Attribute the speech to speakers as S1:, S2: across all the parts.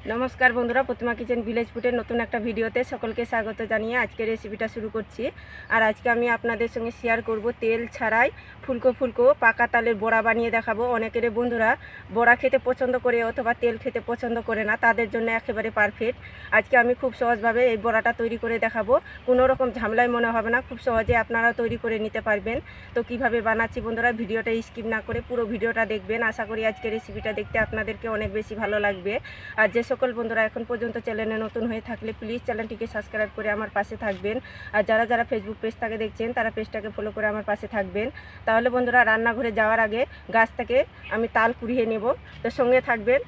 S1: নমস্কার বন্ধুরা, প্রতিমা kitchen village ফুডের নতুন একটা ভিডিওতে সকলকে স্বাগত জানিয়ে আজকে রেসিপিটা শুরু করছি। আর আজকে আমি আপনাদের সঙ্গে শেয়ার করব তেল ছাড়াই ফুলকো ফুলকো পাকা তালের বড়া বানিয়ে দেখাবো। অনেকের বন্ধুরা বড়া খেতে পছন্দ করে অথবা তেল খেতে পছন্দ করে না, তাদের জন্য একেবারে পারফেক্ট আজকে আমি খুব সহজভাবে এই বড়াটা তৈরি করে দেখাবো। কোনো রকম ঝামেলায় মনে হবে না, খুব সহজে আপনারা তৈরি করে নিতে পারবেন। তো কীভাবে বানাচ্ছি বন্ধুরা, ভিডিওটা স্কিপ না করে পুরো ভিডিওটা দেখবেন। আশা করি আজকে রেসিপিটা দেখতে আপনাদেরকে অনেক বেশি ভালো লাগবে। আর যে সকল বন্ধুরা এখন পর্যন্ত চ্যানেলে নতুন হয়ে থাকলে প্লিজ চ্যানেলটিকে সাবস্ক্রাইব করে আমার পাশে থাকবেন। আর যারা যারা ফেসবুক পেজটাকে দেখছেন, তারা পেজটাকে ফলো করে আমার পাশে থাকবেন। তাহলে বন্ধুরা রান্নাঘরে যাওয়ার আগে গাছ থেকে আমি তাল কুড়িয়ে নেব। তো সঙ্গে থাকবেন।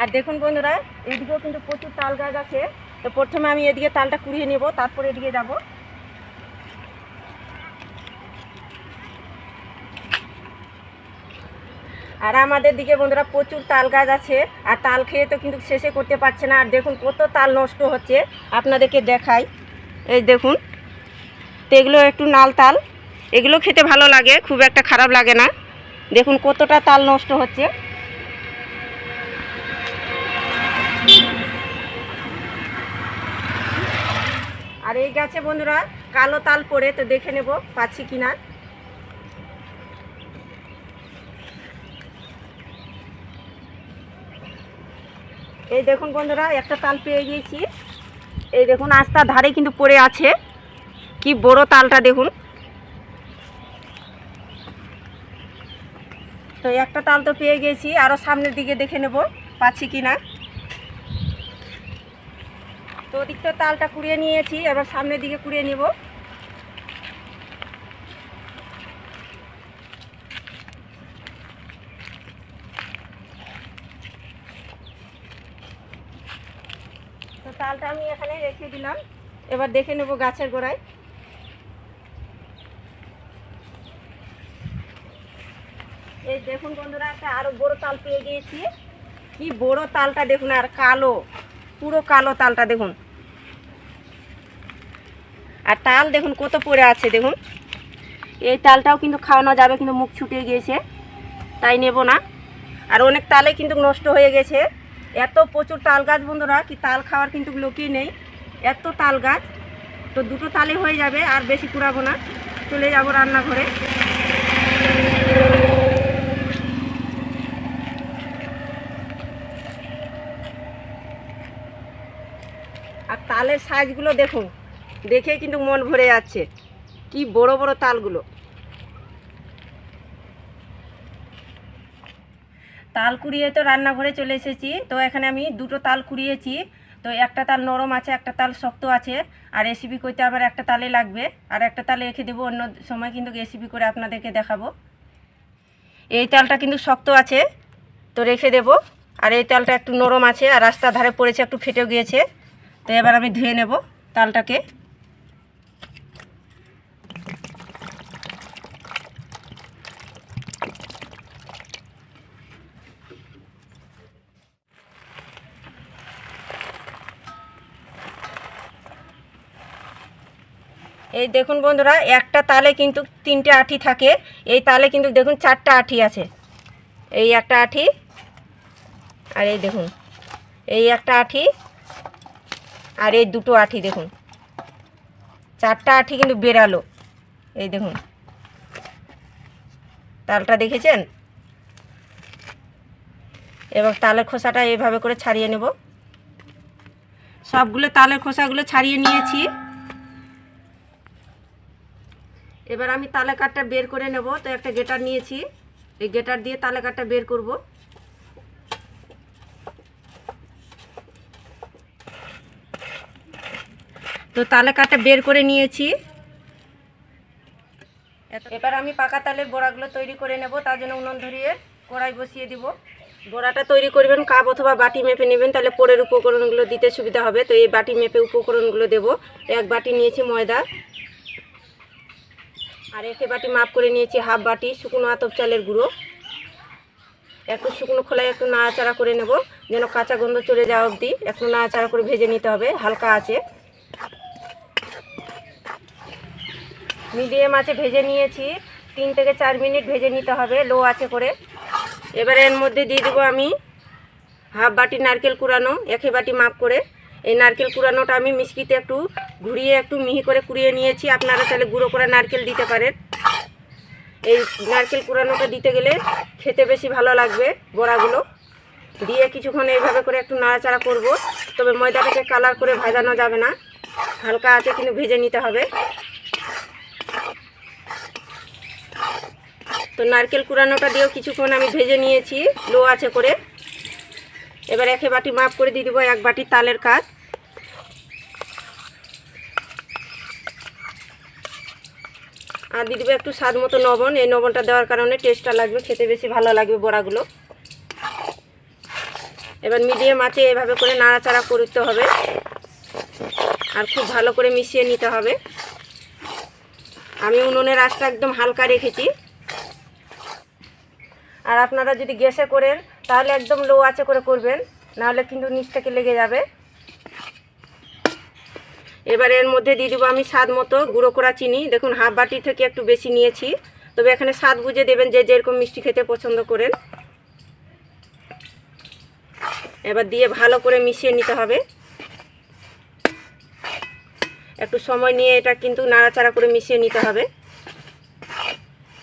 S1: আর দেখুন বন্ধুরা, এদিকেও কিন্তু প্রচুর তাল গাছ আছে। তো প্রথমে আমি এদিকে তালটা কুড়িয়ে নেব, তারপরে এদিকে যাব। আর আমাদের দিকে বন্ধুরা প্রচুর তাল গাছ আছে, আর তাল খেয়ে তো কিন্তু শেষে করতে পারছে না। আর দেখুন কত তাল নষ্ট হচ্ছে, আপনাদেরকে দেখাই। এই দেখুন, তো এগুলো একটু নাল তাল। এগুলো খেতে ভালো লাগে, খুব একটা খারাপ লাগে না। দেখুন কতটা তাল নষ্ট হচ্ছে। আর এই গাছে বন্ধুরা কালো তাল পড়ে, তো দেখে নেব পাচ্ছি কিনা। এই দেখুন বন্ধুরা, একটা তাল পেয়ে গিয়েছি। এই দেখুন, আস্তার ধারে কিন্তু পড়ে আছে। কি বড় তালটা দেখুন। তো একটা তাল তো পেয়ে গেছি আরও সামনের দিকে দেখে নেব, পাচ্ছি কি না। তো ওদিক তো তালটা কুড়িয়ে নিয়েছি, এবার সামনের দিকে কুড়িয়ে নেব। তো তালটা আমি এখানে রেখে দিলাম। এবার দেখে নেব গাছের গোড়ায়। এই দেখুন বন্ধুরা, একটা আরও বড় তাল পেয়ে গিয়েছি। কি বড় তালটা দেখুন, আর কালো, পুরো কালো তালটা দেখুন। আর তাল দেখুন কত পড়ে আছে, দেখুন। এই তালটাও কিন্তু খাওয়ানো যাবে, কিন্তু মুখ ছুটে গিয়েছে, তাই নেব না। আর অনেক তালে কিন্তু নষ্ট হয়ে গেছে। এত প্রচুর তাল গাছ বন্ধুরা, কি তাল খাওয়ার কিন্তু লোকই নেই। এত তাল গাছ, তো দুটো তালে হয়ে যাবে, আর বেশি কুড়াবো না। চলে যাব রান্নাঘরে। আর তালের সাইজগুলো দেখুন দেখে কিন্তু মন ভরে যাচ্ছে। কি বড় বড় তালগুলো। তাল কুড়িয়ে তো রান্নাঘরে চলে এসেছি। তো এখানে আমি দুটো তাল কুড়িয়েছি। তো একটা তাল নরম আছে, একটা তাল শক্ত আছে। আর রেসিপি করতে আবার একটা তালে লাগবে। আর একটা তালে রেখে দেবো, অন্য সময় কিন্তু রেসিপি করে আপনাদেরকে দেখাবো। এই তালটা কিন্তু শক্ত আছে, তো রেখে দেব। আর এই তালটা একটু নরম আছে, আর রাস্তার ধারে পড়েছে, একটু ফেটে গিয়েছে। তো এবার আমি ধুয়ে নেব তালটাকে। এই দেখুন বন্ধুরা, একটা তালে কিন্তু তিনটে আঠি থাকে। এই তালে কিন্তু দেখুন চারটা আঠি আছে। এই একটা আঠি আর এই দেখুন, এই একটা আঠি আর এই দুটো আঠি দেখুন। চারটা আঠি কিন্তু বেরালো এই দেখুন, তালটা দেখেছেন? এবার তালের খোসাটা এইভাবে করে ছাড়িয়ে নেব। সবগুলো তালের খোসাগুলো ছাড়িয়ে নিয়েছি। এবার আমি তালে কাঠটা বের করে নেব। তো একটা গেটার নিয়েছি। এই গেটার দিয়ে তালে কাঠটা বের করব। তো তালে কাঠটা বের করে নিয়েছি। এবার আমি পাকা তালের বড়াগুলো তৈরি করে নেব। তার জন্য উনুন ধরিয়ে কড়াই বসিয়ে দিব। বড়াটা তৈরি করবেন কাপ অথবা বাটি মেপে নেবেন। তাহলে পরের উপকরণগুলো দিতে সুবিধা হবে। তো এই বাটি মেপে উপকরণগুলো দেব। এক বাটি নিয়েছি ময়দা। আর একে বাটি মাপ করে নিয়েছি হাফ বাটি শুকনো আতপ চালের গুঁড়ো। একটু শুকনো খোলায় একটু নাড়াচাড়া করে নেব, যেন কাঁচা গন্ধ চলে যাওয়া অবধি একটু নাড়াচাড়া করে ভেজে নিতে হবে, হালকা আছে। মিডিয়াম আছে ভেজে নিয়েছি, তিন থেকে চার মিনিট ভেজে নিতে হবে, লো আছে করে। এবারে এর মধ্যে দিয়ে দেবো আমি হাফ বাটি নারকেল কুড়ানো, একে বাটি মাপ করে। এই নারকেল কুড়ানোটা আমি মিষ্টিতে একটু ঘুরিয়ে, একটু মিহি করে কুড়িয়ে নিয়েছি। আপনারা তাহলে গুঁড়ো করে নারকেল দিতে পারেন। এই নারকেল কুড়ানোটা দিতে গেলে খেতে বেশি ভালো লাগবে বড়াগুলো। দিয়ে কিছুক্ষণ এইভাবে করে একটু নাড়াচাড়া করব। তবে ময়দাটাকে কালার করে ভাজানো যাবে না। হালকা আছে কিন্তু ভেজে নিতে হবে। তো নারকেল কুড়ানোটা দিয়েও কিছুক্ষণ আমি ভেজে নিয়েছি। লো আছে করে। এবার একে বাটি মাপ করে দিয়ে দেবো, এক বাটি তালের কাজ। আর দিয়ে দেবো একটু স্বাদ মতো লবণ। এই লবণটা দেওয়ার কারণে টেস্টটা লাগবে, খেতে বেশি ভালো লাগবে বড়াগুলো। এবার মিডিয়াম আছে এভাবে করে নাড়াচাড়া করতে হবে। আর খুব ভালো করে মিশিয়ে নিতে হবে। আমি উনুনের আঁচটা একদম হালকা রেখেছি। আর আপনারা যদি গ্যাসে করেন তাহলে একদম লো আঁচে করে করবেন, নাহলে কিন্তু নিচ থেকে লেগে যাবে। এবার এর মধ্যে দিয়ে দেবো আমি স্বাদ মতো গুঁড়ো করা চিনি। দেখুন হাফ বাটি থেকে একটু বেশি নিয়েছি। তবে এখানে স্বাদ বুঝে দেবেন যে যেরকম মিষ্টি খেতে পছন্দ করেন। এবার দিয়ে ভালো করে মিশিয়ে নিতে হবে। একটু সময় নিয়ে এটা কিন্তু নাড়াচাড়া করে মিশিয়ে নিতে হবে।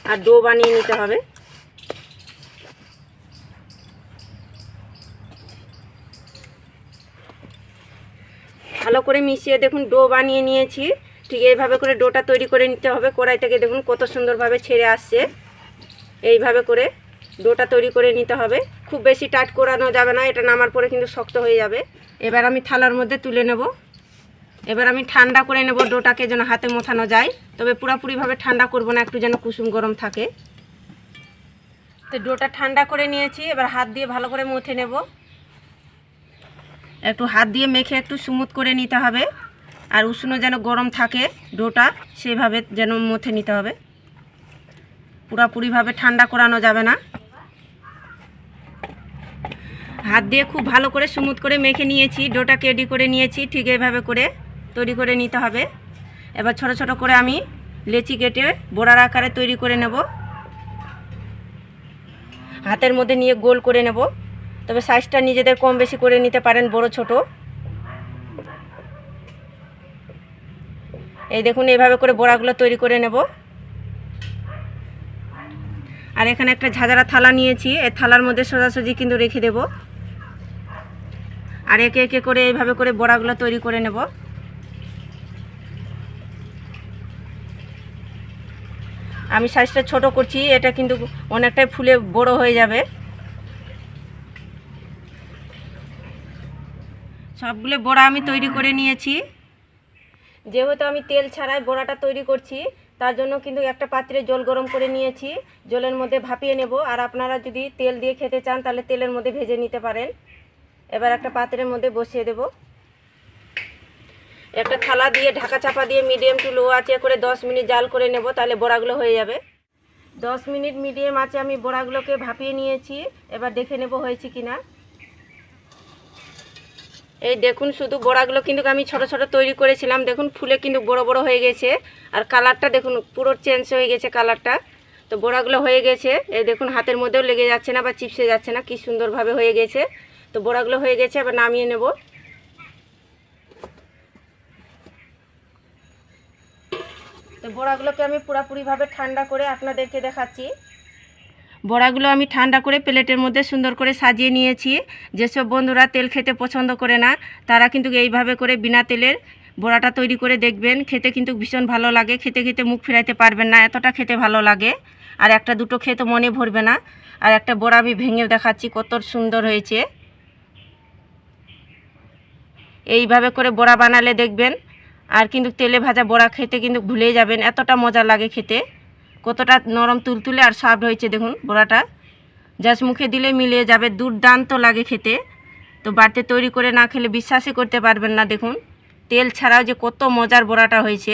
S1: আর ডো বানিয়ে নিতে হবে। ভালো করে মিশিয়ে দেখুন, ডো বানিয়ে নিয়েছি। ঠিক এইভাবে করে ডোটা তৈরি করে নিতে হবে। কড়াই থেকে দেখুন কত সুন্দরভাবে ছেড়ে আসছে। এইভাবে করে ডোটা তৈরি করে নিতে হবে। খুব বেশি টাইট করানো যাবে না, এটা নামার পরে কিন্তু শক্ত হয়ে যাবে। এবার আমি থালার মধ্যে তুলে নেব। এবার আমি ঠান্ডা করে নেব ডোটাকে যেন হাতে মোথানো যায়। তবে পুরোপুরিভাবে ঠান্ডা করব না, একটু যেন কুসুম গরম থাকে। তো ডোটা ঠান্ডা করে নিয়েছি, এবার হাত দিয়ে ভালো করে মুথে নেব। একটু হাত দিয়ে মেখে একটু স্মুথ করে নিতে হবে। আর উষ্ণ যেন গরম থাকে ডোটা, সেভাবে যেন মুথে নিতে হবে। পুরাপুরিভাবে ঠান্ডা করানো যাবে না। হাত দিয়ে খুব ভালো করে স্মুথ করে মেখে নিয়েছি, ডোটাকে রেডি করে নিয়েছি, ঠিক এইভাবে করে তৈরি করে নিতে হবে। এবার ছোট ছোট করে আমি লেচি কেটে বড়ার আকারে তৈরি করে নেব। হাতের মধ্যে নিয়ে গোল করে নেব। তবে সাইজটা নিজেদের কম বেশি করে নিতে পারেন বড় ছোট। এই দেখুন এইভাবে করে বড়াগুলো তৈরি করে নেব। আর এখানে একটা ঝাঁঝারা থালা নিয়েছি, এই থালার মধ্যে সোজাসুজি কিন্তু রেখে দেব। আর একে একে করে এইভাবে করে বড়াগুলো তৈরি করে নেব। আমি সাইজটা ছোট করছি, এটা কিন্তু অনেকটাই ফুলে বড় হয়ে যাবে। সবগুলো বড়া আমি তৈরি করে নিয়েছি। যেহেতু আমি তেল ছাড়াই বড়াটা তৈরি করছি, তার জন্য কিন্তু একটা পাত্রে জল গরম করে নিয়েছি। জলের মধ্যে ভাপিয়ে নেব, আর আপনারা যদি তেল দিয়ে খেতে চান, তাহলে তেলের মধ্যে ভেজে নিতে পারেন। এবার একটা পাত্রের মধ্যে বসিয়ে দেব। একটা থালা দিয়ে ঢাকা চাপা দিয়ে মিডিয়াম টু লো আঁচে করে দশ মিনিট জাল করে নেব, তাহলে বড়াগুলো হয়ে যাবে। দশ মিনিট মিডিয়াম আঁচে আমি বড়াগুলোকে ভাপিয়ে নিয়েছি। এবার দেখে নেব হয়েছে কিনা। এই দেখুন, শুধু বড়াগুলো কিন্তু আমি ছোট ছোট তৈরি করেছিলাম। দেখুন, ফুলে কিন্তু বড় বড় হয়ে গেছে। আর কালারটা দেখুন, পুরো চেঞ্জ হয়ে গেছে কালারটা। তো বড়াগুলো হয়ে গেছে। এই দেখুন, হাতের মধ্যেও লেগে যাচ্ছে না বা চিপসে যাচ্ছে না, কি সুন্দরভাবে হয়ে গেছে। তো বড়াগুলো হয়ে গেছে, এবার নামিয়ে নেব। তো বড়াগুলোকে আমি পুরোপুরিভাবে ঠান্ডা করে আপনাদেরকে দেখাচ্ছি। বড়াগুলো আমি ঠান্ডা করে প্লেটের মধ্যে সুন্দর করে সাজিয়ে নিয়েছি। যেসব বন্ধুরা তেল খেতে পছন্দ করে না, তারা কিন্তু এইভাবে করে বিনা তেলের বড়াটা তৈরি করে দেখবেন। খেতে কিন্তু ভীষণ ভালো লাগে। খেতে খেতে মুখ ফিরাইতে পারবেন না, এতটা খেতে ভালো লাগে। আর একটা দুটো খেতে মনে ভরবে না। আর একটা বড়া আমি ভেঙে দেখাচ্ছি, কত সুন্দর হয়েছে। এইভাবে করে বড়া বানালে দেখবেন। আর কিন্তু তেলে ভাজা বড়া খেতে কিন্তু ভুলে যাবেন, এতটা মজা লাগে খেতে। কতটা নরম তুলতুলে আর সফট হয়েছে দেখুন বড়াটা। জাস্ট মুখে দিলে মিলিয়ে যাবে, দুর্দান্ত লাগে খেতে। তো বাড়িতে তৈরি করে না খেলে বিশ্বাসই করতে পারবেন না দেখুন। তেল ছাড়াও যে কত মজার বড়াটা হয়েছে।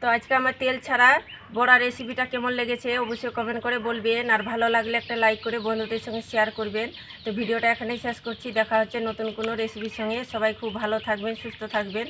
S1: তো আজকে আমার তেল ছাড়া বড়া রেসিপিটা কেমন লেগেছে অবশ্যই কমেন্ট করে বলবেন। আর ভালো লাগলে একটা লাইক করে বন্ধুদের সঙ্গে শেয়ার করবেন। তো ভিডিওটা এখানেই শেষ করছি। দেখা হচ্ছে নতুন কোনো রেসিপির সঙ্গে। সবাই খুব ভালো থাকবেন, সুস্থ থাকবেন।